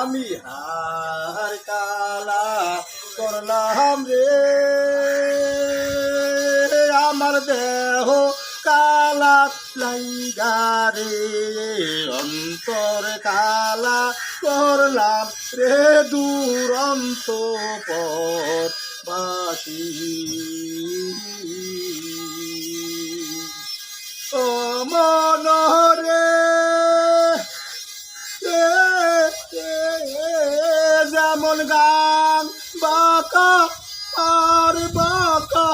আমি হার কালা করলাম রে। আমার দেহ কালা লাইগা রে, অন্তর কালা করলাম রে, দুরন্ত বাসী ও মনরে বাঁকা, আর বাঁকা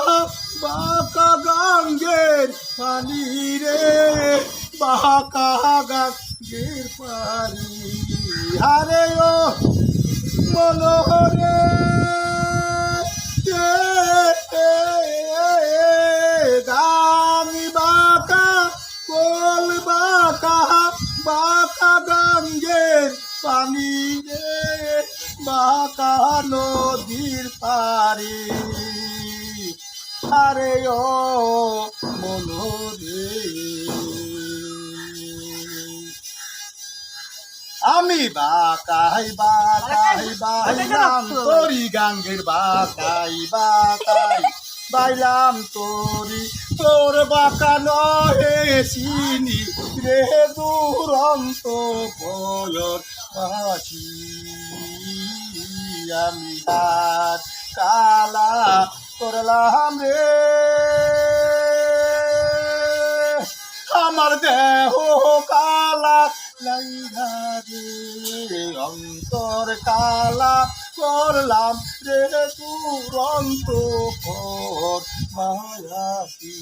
বাঁকা গাঙ্গের পানি রে, বাঁকা গাঙ্গের পানি। হারে ও মনোহরে গান বাঁকা, কোল বাঁকা বাঁকা গঙ্গের পানি রে। বাঁকা নদীর পারি আরে ও মনোরে। আমি বাকাই বাকাই বাইলাম তোরি গাঙ্গের বাকাই বাকাই। বাইলাম তোরি। তোর বাঁকা নহে চিনি রে দুরন্ত বয়র বাসি আমি হাত কালা করলাম রে। আমার দেহ কালা, লাইগা রে, অন্তর কালা করলাম রে তুরন্ত পর মায়াসী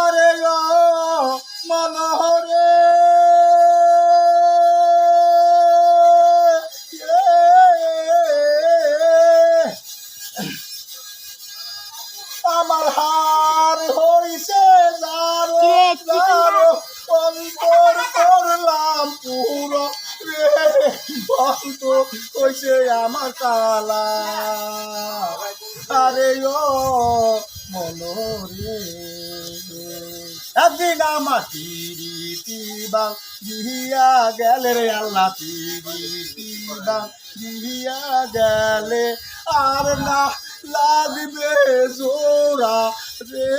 আরে মনোহরে আমার হার বন্ধ হইছে আমার কালা আরে ও মনোরে, একদিন আমার তিরি তিবা গিয়া গেলে রে আল্লাহ তিরি তিবা গিয়া গেলে। আর না লাগবে জোড়া রে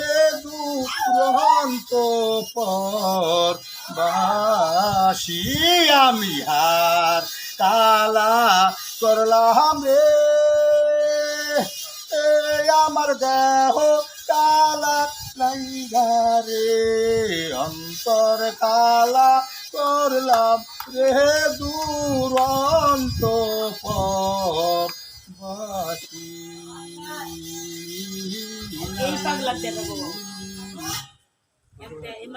দুরন্ত পর বাসি আমি হার। কালা করলাম রে। আমার দেহ কালা রে। অন্তর কালা করলাম রে দুরন্ত বাসি।